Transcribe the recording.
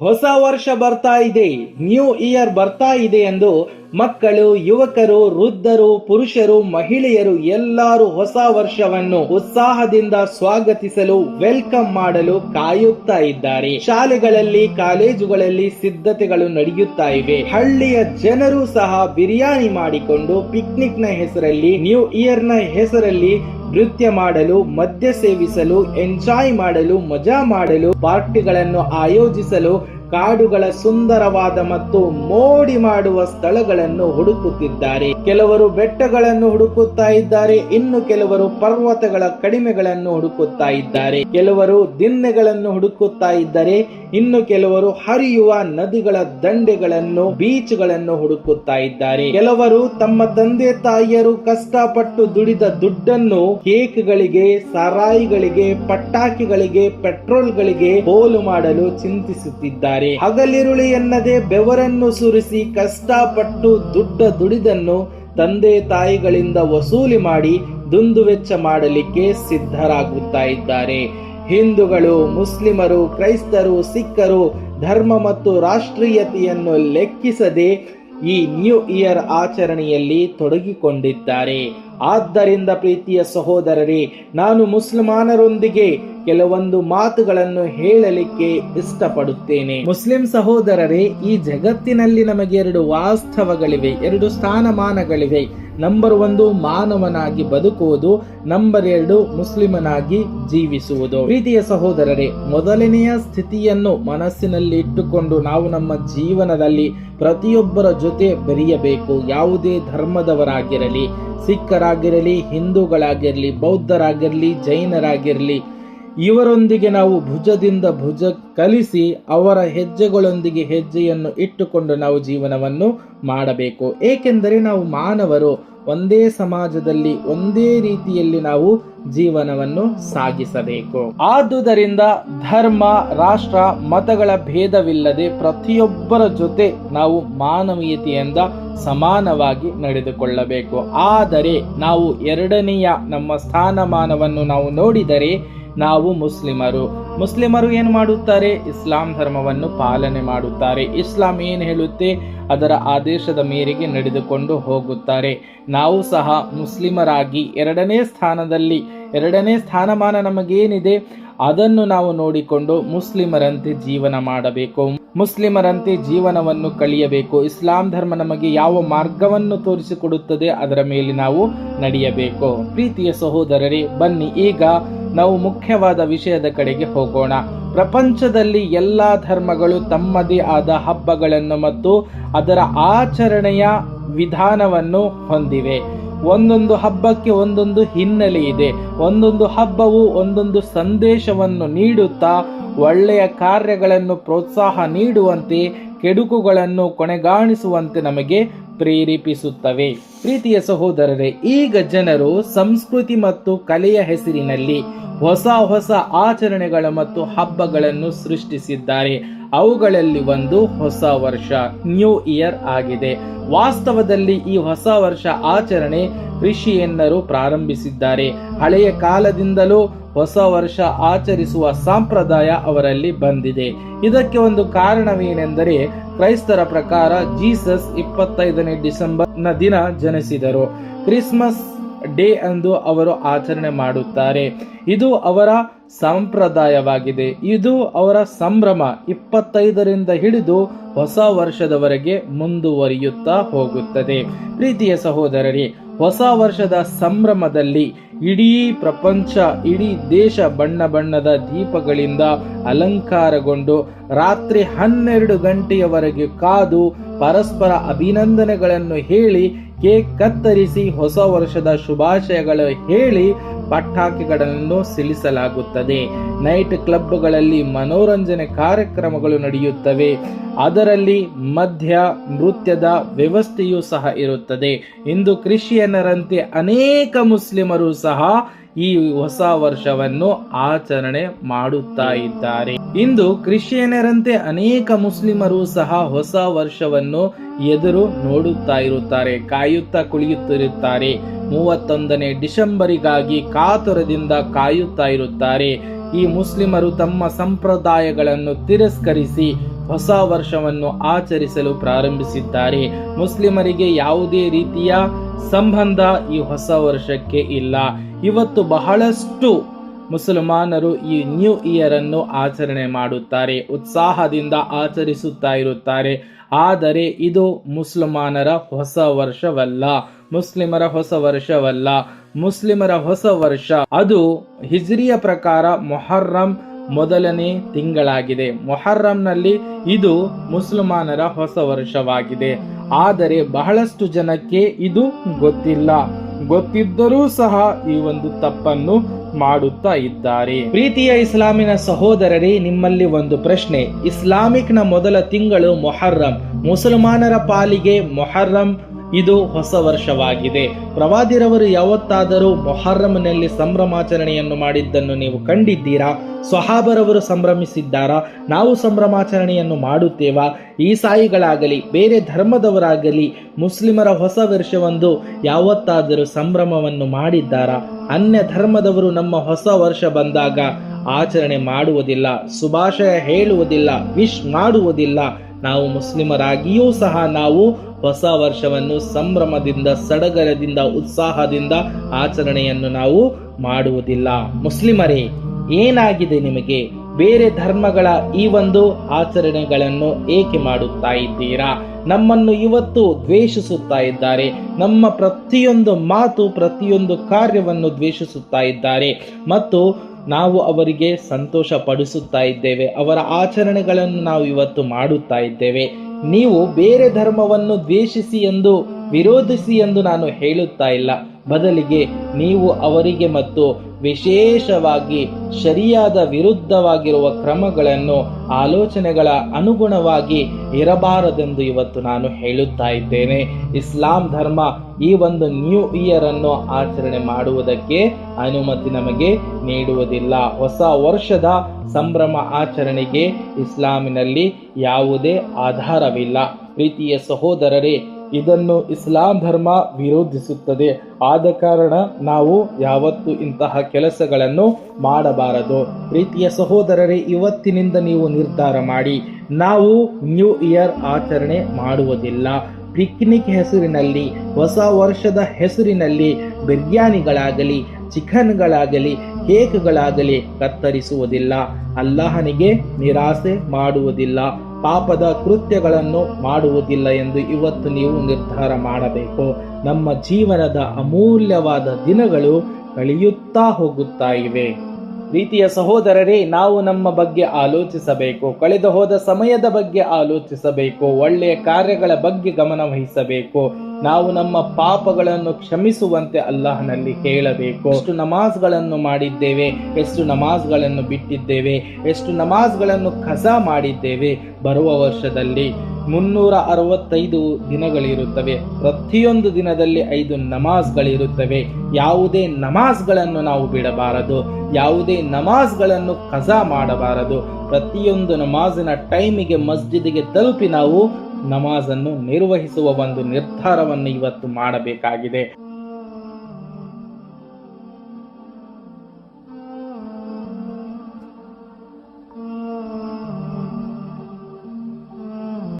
ಹೊಸ ವರ್ಷ ಬರ್ತಾ ಇದೆ ನ್ಯೂ ಇಯರ್ ಬರ್ತಾ ಇದೆ ಎಂದು ಮಕ್ಕಳು, ಯುವಕರು, ವೃದ್ಧರು, ಪುರುಷರು, ಮಹಿಳೆಯರು ಎಲ್ಲರೂ ಹೊಸ ವರ್ಷವನ್ನು ಉತ್ಸಾಹದಿಂದ ಸ್ವಾಗತಿಸಲು ವೆಲ್ಕಮ್ ಮಾಡಲು ಕಾಯುತ್ತಾ ಇದ್ದಾರೆ. ಶಾಲೆಗಳಲ್ಲಿ, ಕಾಲೇಜುಗಳಲ್ಲಿ ಸಿದ್ಧತೆಗಳು ನಡೆಯುತ್ತಾ ಇವೆ. ಹಳ್ಳಿಯ ಜನರು ಸಹ ಬಿರಿಯಾನಿ ಮಾಡಿಕೊಂಡು ಪಿಕ್ನಿಕ್ನ ಹೆಸರಲ್ಲಿ ನ್ಯೂ ಇಯರ್ನ ಹೆಸರಲ್ಲಿ ನೃತ್ಯ ಮಾಡಲು, ಮದ್ಯ ಸೇವಿಸಲು ಎಂಜಾಯ್ ಮಾಡಲು, ಮಜಾ ಮಾಡಲು, ಪಾರ್ಟಿಗಳನ್ನು ಆಯೋಜಿಸಲು, ಕಾಡುಗಳ ಸುಂದರವಾದ ಮತ್ತು ಮೋಡಿ ಮಾಡುವ ಸ್ಥಳಗಳನ್ನು ಹುಡುಕುತ್ತಿದ್ದಾರೆ. ಕೆಲವರು ಬೆಟ್ಟಗಳನ್ನು ಹುಡುಕುತ್ತಾ ಇದ್ದಾರೆ, ಇನ್ನು ಕೆಲವರು ಪರ್ವತಗಳ ಕಡಿಮೆಗಳನ್ನು ಹುಡುಕುತ್ತಾ ಇದ್ದಾರೆ. ಕೆಲವರು ದಿನ್ನೆಗಳನ್ನು ಹುಡುಕುತ್ತಾ ಇದ್ದಾರೆ, ಇನ್ನು ಕೆಲವರು ಹರಿಯುವ ನದಿಗಳ ದಂಡೆಗಳನ್ನು, ಬೀಚ್ಗಳನ್ನು ಹುಡುಕುತ್ತಾ ಇದ್ದಾರೆ. ಕೆಲವರು ತಮ್ಮ ತಂದೆ ತಾಯಿಯರು ಕಷ್ಟಪಟ್ಟು ದುಡಿದ ದುಡ್ಡನ್ನು ಕೇಕ್ಗಳಿಗೆ, ಸಾರಾಯಿಗಳಿಗೆ, ಪಟಾಕಿಗಳಿಗೆ, ಪೆಟ್ರೋಲ್ಗಳಿಗೆ ಪೋಲು ಮಾಡಲು ಚಿಂತಿಸುತ್ತಿದ್ದಾರೆ. ಹಗಲಿರುಳಿ ಎನ್ನದೆ ಬೆವರನ್ನು ಸುರಿಸಿ ಕಷ್ಟಪಟ್ಟು ದುಡ್ಡ ದುಡಿದನ್ನು ತಂದೆ ತಾಯಿಗಳಿಂದ ವಸೂಲಿ ಮಾಡಿ ದುಂದುವೆಚ್ಚ ಮಾಡಲಿಕ್ಕೆ ಸಿದ್ಧರಾಗುತ್ತಾ ಇದ್ದಾರೆ ಹಿಂದೂಗಳು, ಮುಸ್ಲಿಮರು, ಕ್ರೈಸ್ತರು, ಸಿಖ್ಖರು ಧರ್ಮ ಮತ್ತು ರಾಷ್ಟ್ರೀಯತೆಯನ್ನು ಲೆಕ್ಕಿಸದೆ ಈ ನ್ಯೂ ಇಯರ್ ಆಚರಣೆಯಲ್ಲಿ ತೊಡಗಿಕೊಂಡಿದ್ದಾರೆ. ಆದ್ದರಿಂದ ಪ್ರೀತಿಯ ಸಹೋದರರೇ, ನಾನು ಮುಸಲ್ಮಾನರೊಂದಿಗೆ ಕೆಲವೊಂದು ಮಾತುಗಳನ್ನು ಹೇಳಲಿಕ್ಕೆ ಇಷ್ಟಪಡುತ್ತೇನೆ. ಮುಸ್ಲಿಂ ಸಹೋದರರೇ, ಈ ಜಗತ್ತಿನಲ್ಲಿ ನಮಗೆ ಎರಡು ವಾಸ್ತವಗಳಿವೆ, ಎರಡು ಸ್ಥಾನಮಾನಗಳಿವೆ. ನಂಬರ್ ಒಂದು, ಮಾನವನಾಗಿ ಬದುಕುವುದು. ನಂಬರ್ ಎರಡು, ಮುಸ್ಲಿಮನಾಗಿ ಜೀವಿಸುವುದು. ಪ್ರೀತಿಯ ಸಹೋದರರೇ, ಮೊದಲನೆಯ ಸ್ಥಿತಿಯನ್ನು ಮನಸ್ಸಿನಲ್ಲಿ ಇಟ್ಟುಕೊಂಡು ನಾವು ನಮ್ಮ ಜೀವನದಲ್ಲಿ ಪ್ರತಿಯೊಬ್ಬರ ಜೊತೆ ಬೆರೆಯಬೇಕು. ಯಾವುದೇ ಧರ್ಮದವರಾಗಿರಲಿ, ಸಿಖ್ಖರಾಗಿರಲಿ, ಹಿಂದೂಗಳಾಗಿರಲಿ, ಬೌದ್ಧರಾಗಿರಲಿ, ಜೈನರಾಗಿರಲಿ ಇವರೊಂದಿಗೆ ನಾವು ಭುಜದಿಂದ ಭುಜ ಕಲಿಸಿ ಅವರ ಹೆಜ್ಜೆಗಳೊಂದಿಗೆ ಹೆಜ್ಜೆಯನ್ನು ಇಟ್ಟುಕೊಂಡು ನಾವು ಜೀವನವನ್ನು ಮಾಡಬೇಕು. ಏಕೆಂದರೆ ನಾವು ಮಾನವರು, ಒಂದೇ ಸಮಾಜದಲ್ಲಿ, ಒಂದೇ ರೀತಿಯಲ್ಲಿ ನಾವು ಜೀವನವನ್ನು ಸಾಗಿಸಬೇಕು. ಆದುದರಿಂದ ಧರ್ಮ, ರಾಷ್ಟ್ರ, ಮತಗಳ ಭೇದವಿಲ್ಲದೆ ಪ್ರತಿಯೊಬ್ಬರ ಜೊತೆ ನಾವು ಮಾನವೀಯತೆಯಿಂದ ಸಮಾನವಾಗಿ ನಡೆದುಕೊಳ್ಳಬೇಕು. ಆದರೆ ನಾವು ಎರಡನೆಯ ನಮ್ಮ ಸ್ಥಾನಮಾನವನ್ನು ನಾವು ನೋಡಿದರೆ ನಾವು ಮುಸ್ಲಿಮರು. ಮುಸ್ಲಿಮರು ಏನು ಮಾಡುತ್ತಾರೆ? ಇಸ್ಲಾಂ ಧರ್ಮವನ್ನು ಪಾಲನೆ ಮಾಡುತ್ತಾರೆ. ಇಸ್ಲಾಂ ಏನು ಹೇಳುತ್ತೆ? ಅದರ ಆದೇಶದ ಮೇರೆಗೆ ನಡೆದುಕೊಂಡು ಹೋಗುತ್ತಾರೆ. ನಾವು ಸಹ ಮುಸ್ಲಿಮರಾಗಿ ಎರಡನೇ ಸ್ಥಾನದಲ್ಲಿ, ಎರಡನೇ ಸ್ಥಾನಮಾನ ನಮಗೇನಿದೆ? ಅದನ್ನು ನಾವು ನೋಡಿಕೊಂಡು ಮುಸ್ಲಿಮರಂತೆ ಜೀವನ ಮಾಡಬೇಕು. ಮುಸ್ಲಿಮರಂತೆ ಜೀವನವನ್ನು ಕಳಿಯಬೇಕು ಇಸ್ಲಾಂ ಧರ್ಮ ನಮಗೆ ಯಾವ ಮಾರ್ಗವನ್ನು ತೋರಿಸಿಕೊಡುತ್ತದೆ? ಅದರ ಮೇಲೆ ನಾವು ನಡೆಯಬೇಕು. ಪ್ರೀತಿಯ ಸಹೋದರರೇ, ಬನ್ನಿ. ಈಗ ನಾವು ಮುಖ್ಯವಾದ ವಿಷಯದ ಕಡೆಗೆ ಹೋಗೋಣ. ಪ್ರಪಂಚದಲ್ಲಿ ಎಲ್ಲ ಧರ್ಮಗಳು ತಮ್ಮದೇ ಆದ ಹಬ್ಬಗಳನ್ನು ಮತ್ತು ಅದರ ಆಚರಣೆಯ ವಿಧಾನವನ್ನು ಹೊಂದಿವೆ. ಒಂದೊಂದು ಹಬ್ಬಕ್ಕೆ ಒಂದೊಂದು ಹಿನ್ನೆಲೆ ಇದೆ. ಒಂದೊಂದು ಹಬ್ಬವು ಒಂದೊಂದು ಸಂದೇಶವನ್ನು ನೀಡುತ್ತಾ, ಒಳ್ಳೆಯ ಕಾರ್ಯಗಳನ್ನು ಪ್ರೋತ್ಸಾಹ ನೀಡುವಂತೆ ಕೆಡುಕುಗಳನ್ನು ಕೊನೆಗಾಣಿಸುವಂತೆ ನಮಗೆ ಪ್ರೇರೇಪಿಸುತ್ತವೆ. ಪ್ರೀತಿಯ ಸಹೋದರರೇ, ಈಗ ಜನರು ಸಂಸ್ಕೃತಿ ಮತ್ತು ಕಲೆಯ ಹೆಸರಿನಲ್ಲಿ ಹೊಸ ಹೊಸ ಆಚರಣೆಗಳ ಮತ್ತು ಹಬ್ಬಗಳನ್ನು ಸೃಷ್ಟಿಸಿದ್ದಾರೆ. ಅವುಗಳಲ್ಲಿ ಒಂದು ಹೊಸ ವರ್ಷ ನ್ಯೂ ಇಯರ್ ಆಗಿದೆ. ವಾಸ್ತವದಲ್ಲಿ ಈ ಹೊಸ ವರ್ಷ ಆಚರಣೆ ಋಷಿಯನ್ನರು ಪ್ರಾರಂಭಿಸಿದ್ದಾರೆ. ಹಳೆಯ ಕಾಲದಿಂದಲೂ ಹೊಸ ವರ್ಷ ಆಚರಿಸುವ ಸಂಪ್ರದಾಯ ಅವರಲ್ಲಿ ಬಂದಿದೆ. ಇದಕ್ಕೆ ಒಂದು ಕಾರಣವೇನೆಂದರೆ ಕ್ರೈಸ್ತರ ಪ್ರಕಾರ ಜೀಸಸ್ ಇಪ್ಪತ್ತೈದನೇ ಡಿಸೆಂಬರ್ನ ದಿನ ಜನಿಸಿದರು. ಕ್ರಿಸ್ಮಸ್ ಡೇ ಎಂದು ಅವರು ಆಚರಣೆ ಮಾಡುತ್ತಾರೆ. ಇದು ಅವರ ಸಂಪ್ರದಾಯವಾಗಿದೆ. ಇದು ಅವರ ಸಂಭ್ರಮ ಇಪ್ಪತ್ತೈದರಿಂದ ಹಿಡಿದು ಹೊಸ ವರ್ಷದವರೆಗೆ ಮುಂದುವರಿಯುತ್ತಾ ಹೋಗುತ್ತದೆ. ಪ್ರೀತಿಯ ಸಹೋದರರೇ ಹೊಸ ವರ್ಷದ ಸಂಭ್ರಮದಲ್ಲಿ ಇಡೀ ಪ್ರಪಂಚ, ಇಡೀ ದೇಶ ಬಣ್ಣ ಬಣ್ಣದ ದೀಪಗಳಿಂದ ಅಲಂಕಾರಗೊಂಡು ರಾತ್ರಿ ಹನ್ನೆರಡು ಗಂಟೆಯವರೆಗೆ ಕಾದು ಪರಸ್ಪರ ಅಭಿನಂದನೆಗಳನ್ನು ಹೇಳಿ ಕೇಕ್ ಕತ್ತರಿಸಿ ಹೊಸ ವರ್ಷದ ಶುಭಾಶಯಗಳು ಹೇಳಿ ಪಟಾಕಿಗಳನ್ನು ಸಿಲಿಸಲಾಗುತ್ತದೆ ನೈಟ್ ಕ್ಲಬ್ಗಳಲ್ಲಿ ಮನೋರಂಜನೆ ಕಾರ್ಯಕ್ರಮಗಳು ನಡೆಯುತ್ತವೆ. ಅದರಲ್ಲಿ ಮಧ್ಯ ನೃತ್ಯದ ವ್ಯವಸ್ಥೆಯೂ ಸಹ ಇರುತ್ತದೆ. ಇಂದು ಕ್ರಿಶ್ಚಿಯನ್ನರಂತೆ ಅನೇಕ ಮುಸ್ಲಿಮರು ಸಹ ಈ ಹೊಸ ವರ್ಷವನ್ನು ಆಚರಣೆ ಮಾಡುತ್ತಾ ಇದ್ದಾರೆ. ಇಂದು ಕ್ರಿಶ್ಚಿಯನರಂತೆ ಅನೇಕ ಮುಸ್ಲಿಮರು ಸಹ ಹೊಸ ವರ್ಷವನ್ನು ಎದುರು ನೋಡುತ್ತಾ ಇರುತ್ತಾರೆ. ಕಾಯುತ್ತಾ ಕುಳಿಯುತ್ತಿರುತ್ತಾರೆ. ಮೂವತ್ತೊಂದನೇ ಡಿಸೆಂಬರಿಗಾಗಿ ಕಾತುರದಿಂದ ಕಾಯುತ್ತಾ ಇರುತ್ತಾರೆ. ಈ ಮುಸ್ಲಿಮರು ತಮ್ಮ ಸಂಪ್ರದಾಯಗಳನ್ನು ತಿರಸ್ಕರಿಸಿ ಹೊಸ ವರ್ಷವನ್ನು ಆಚರಿಸಲು ಪ್ರಾರಂಭಿಸಿದ್ದಾರೆ. ಮುಸ್ಲಿಮರಿಗೆ ಯಾವುದೇ ರೀತಿಯ ಸಂಬಂಧ ಈ ಹೊಸ ವರ್ಷಕ್ಕೆ ಇಲ್ಲ. ಇವತ್ತು ಬಹಳಷ್ಟು ಮುಸಲ್ಮಾನರು ಈ ನ್ಯೂ ಇಯರ್ ಅನ್ನು ಆಚರಣೆ ಮಾಡುತ್ತಾರೆ, ಉತ್ಸಾಹದಿಂದ ಆಚರಿಸುತ್ತಾ ಇರುತ್ತಾರೆ. ಆದರೆ ಇದು ಮುಸಲ್ಮಾನರ ಹೊಸ ವರ್ಷವಲ್ಲ. ಮುಸ್ಲಿಮರ ಹೊಸ ವರ್ಷವಲ್ಲ. ಮುಸ್ಲಿಮರ ಹೊಸ ವರ್ಷ. ಅದು ಹಿಜ್ರಿಯ ಪ್ರಕಾರ ಮೊಹರ್ರಂ ಮೊದಲನೇ ತಿಂಗಳಾಗಿದೆ. ಮೊಹರ್ರಂನಲ್ಲಿ ಇದು ಮುಸಲ್ಮಾನರ ಹೊಸ ವರ್ಷವಾಗಿದೆ. ಆದರೆ ಬಹಳಷ್ಟು ಜನಕ್ಕೆ ಇದು ಗೊತ್ತಿಲ್ಲ. ಗೊತ್ತಿದ್ದರೂ ಸಹ ಈ ಒಂದು ತಪ್ಪನ್ನು ಮಾಡುತ್ತಾ ಇದ್ದಾರೆ. ಪ್ರೀತಿಯ ಇಸ್ಲಾಮಿನ ಸಹೋದರರೇ, ನಿಮ್ಮಲ್ಲಿ ಒಂದು ಪ್ರಶ್ನೆ. ಇಸ್ಲಾಮಿಕ್ನ ಮೊದಲ ತಿಂಗಳು ಮೊಹರ್ರಂ ಮುಸಲ್ಮಾನರ ಪಾಲಿಗೆ ಮೊಹರ್ರಂ ಇದು ಹೊಸ ವರ್ಷವಾಗಿದೆ. ಪ್ರವಾದಿರವರು ಯಾವತ್ತಾದರೂ ಮೊಹರ್ರಂನಲ್ಲಿ ಸಂಭ್ರಮಾಚರಣೆಯನ್ನು ಮಾಡಿದ್ದನ್ನು ನೀವು ಕಂಡಿದ್ದೀರಾ? ಸ್ವಹಾಬರವರು ಸಂಭ್ರಮಿಸಿದ್ದಾರಾ? ನಾವು ಸಂಭ್ರಮಾಚರಣೆಯನ್ನು ಮಾಡುತ್ತೇವಾ? ಈಸಾಯಿಗಳಾಗಲಿ, ಬೇರೆ ಧರ್ಮದವರಾಗಲಿ, ಮುಸ್ಲಿಮರ ಹೊಸ ವರ್ಷವೊಂದು ಯಾವತ್ತಾದರೂ ಸಂಭ್ರಮವನ್ನು ಮಾಡಿದ್ದಾರಾ? ಅನ್ಯ ಧರ್ಮದವರು ನಮ್ಮ ಹೊಸ ವರ್ಷ ಬಂದಾಗ ಆಚರಣೆ ಮಾಡುವುದಿಲ್ಲ, ಶುಭಾಶಯ ಹೇಳುವುದಿಲ್ಲ, ವಿಶ್ ಮಾಡುವುದಿಲ್ಲ. ನಾವು ಮುಸ್ಲಿಮರಾಗಿಯೂ ಸಹ ನಾವು ಹೊಸ ವರ್ಷವನ್ನು ಸಂಭ್ರಮದಿಂದ, ಸಡಗರದಿಂದ, ಉತ್ಸಾಹದಿಂದ ಆಚರಣೆಯನ್ನು ನಾವು ಮಾಡುವುದಿಲ್ಲ. ಮುಸ್ಲಿಮರೇ, ಏನಾಗಿದೆ ನಿಮಗೆ? ಬೇರೆ ಧರ್ಮಗಳ ಈ ಒಂದು ಆಚರಣೆಗಳನ್ನು ಏಕೆ ಮಾಡುತ್ತಾ ಇದ್ದೀರಾ? ನಮ್ಮನ್ನು ಇವತ್ತು ದ್ವೇಷಿಸುತ್ತಾ ಇದ್ದಾರೆ. ನಮ್ಮ ಪ್ರತಿಯೊಂದು ಮಾತು, ಪ್ರತಿಯೊಂದು ಕಾರ್ಯವನ್ನು ದ್ವೇಷಿಸುತ್ತಾ ಇದ್ದಾರೆ. ಮತ್ತು ನಾವು ಅವರಿಗೆ ಸಂತೋಷ ಪಡಿಸುತ್ತಾ ಇದ್ದೇವೆ. ಅವರ ಆಚರಣೆಗಳನ್ನು ನಾವು ಇವತ್ತು ಮಾಡುತ್ತಾ ಇದ್ದೇವೆ. ನೀವು ಬೇರೆ ಧರ್ಮವನ್ನು ದ್ವೇಷಿಸಿ ಎಂದು ವಿರೋಧಿಸಿ ಎಂದು ನಾನು ಹೇಳುತ್ತಾ ಇಲ್ಲ. ಬದಲಿಗೆ ನೀವು ಅವರಿಗೆ ಮತ್ತು ವಿಶೇಷವಾಗಿ ಸರಿಯಾದ ವಿರುದ್ಧವಾಗಿರುವ ಕ್ರಮಗಳನ್ನು ಆಲೋಚನೆಗಳ ಅನುಗುಣವಾಗಿ ಇರಬಾರದೆಂದು ಇವತ್ತು ನಾನು ಹೇಳುತ್ತಾ ಇದ್ದೇನೆ. ಇಸ್ಲಾಂ ಧರ್ಮ ಈ ಒಂದು ನ್ಯೂ ಇಯರ್ ಅನ್ನು ಆಚರಣೆ ಮಾಡುವುದಕ್ಕೆ ಅನುಮತಿ ನಮಗೆ ನೀಡುವುದಿಲ್ಲ. ಹೊಸ ವರ್ಷದ ಸಂಭ್ರಮ ಆಚರಣೆಗೆ ಇಸ್ಲಾಮಿನಲ್ಲಿ ಯಾವುದೇ ಆಧಾರವಿಲ್ಲ. ಪ್ರೀತಿಯ ಸಹೋದರರೇ ಇದನ್ನು ಇಸ್ಲಾಂ ಧರ್ಮ ವಿರೋಧಿಸುತ್ತದೆ. ಆದ ಕಾರಣ ನಾವು ಯಾವತ್ತು ಇಂತಹ ಕೆಲಸಗಳನ್ನು ಮಾಡಬಾರದು. ಪ್ರೀತಿಯ ಸಹೋದರರೇ, ಇವತ್ತಿನಿಂದ ನೀವು ನಿರ್ಧಾರ ಮಾಡಿ. ನಾವು ನ್ಯೂ ಇಯರ್ ಆಚರಣೆ ಮಾಡುವುದಿಲ್ಲ. ಪಿಕ್ನಿಕ್ ಹೆಸರಿನಲ್ಲಿ, ಹೊಸ ವರ್ಷದ ಹೆಸರಿನಲ್ಲಿ ಬಿರಿಯಾನಿಗಳಾಗಲಿ ಚಿಕನ್ಗಳಾಗಲಿ ಕೇಕ್ಗಳಾಗಲಿ ಕತ್ತರಿಸುವುದಿಲ್ಲ. ಅಲ್ಲಾಹನಿಗೆ ನಿರಾಸೆ ಮಾಡುವುದಿಲ್ಲ. ಪಾಪದ ಕೃತ್ಯಗಳನ್ನು ಮಾಡುವುದಿಲ್ಲ ಎಂದು ಇವತ್ತು ನೀವು ನಿರ್ಧಾರ ಮಾಡಬೇಕು. ನಮ್ಮ ಜೀವನದ ಅಮೂಲ್ಯವಾದ ದಿನಗಳು ಕಳೆಯುತ್ತಾ ಹೋಗುತ್ತಾ ಇವೆ. ಪ್ರೀತಿಯ ಸಹೋದರರೇ, ನಾವು ನಮ್ಮ ಬಗ್ಗೆ ಆಲೋಚಿಸಬೇಕು. ಕಳೆದು ಹೋದ ಸಮಯದ ಬಗ್ಗೆ ಆಲೋಚಿಸಬೇಕು. ಒಳ್ಳೆಯ ಕಾರ್ಯಗಳ ಬಗ್ಗೆ ಗಮನ ವಹಿಸಬೇಕು ನಾವು ನಮ್ಮ ಪಾಪಗಳನ್ನು ಕ್ಷಮಿಸುವಂತೆ ಅಲ್ಲಾಹನಲ್ಲಿ ಕೇಳಬೇಕು. ಎಷ್ಟು ನಮಾಜ್ಗಳನ್ನು ಮಾಡಿದ್ದೇವೆ, ಎಷ್ಟು ನಮಾಜ್ಗಳನ್ನು ಬಿಟ್ಟಿದ್ದೇವೆ, ಎಷ್ಟು ನಮಾಜ್ಗಳನ್ನು ಖಜಾ ಮಾಡಿದ್ದೇವೆ ಬರುವ ವರ್ಷದಲ್ಲಿ ಮುನ್ನೂರ ಅರವತ್ತೈದು ದಿನಗಳಿರುತ್ತವೆ. ಪ್ರತಿಯೊಂದು ದಿನದಲ್ಲಿ ಐದು ನಮಾಜ್ಗಳಿರುತ್ತವೆ. ಯಾವುದೇ ನಮಾಜ್ಗಳನ್ನು ನಾವು ಬಿಡಬಾರದು. ಯಾವುದೇ ನಮಾಜ್ಗಳನ್ನು ಕಜಾ ಮಾಡಬಾರದು. ಪ್ರತಿಯೊಂದು ನಮಾಜಿನ ಟೈಮಿಗೆ ಮಸ್ಜಿದಿಗೆ ತಲುಪಿ ನಾವು ನಮಾಜನ್ನು ನಿರ್ವಹಿಸುವ ಒಂದು ನಿರ್ಧಾರವನ್ನು ಇವತ್ತು ಮಾಡಬೇಕಾಗಿದೆ.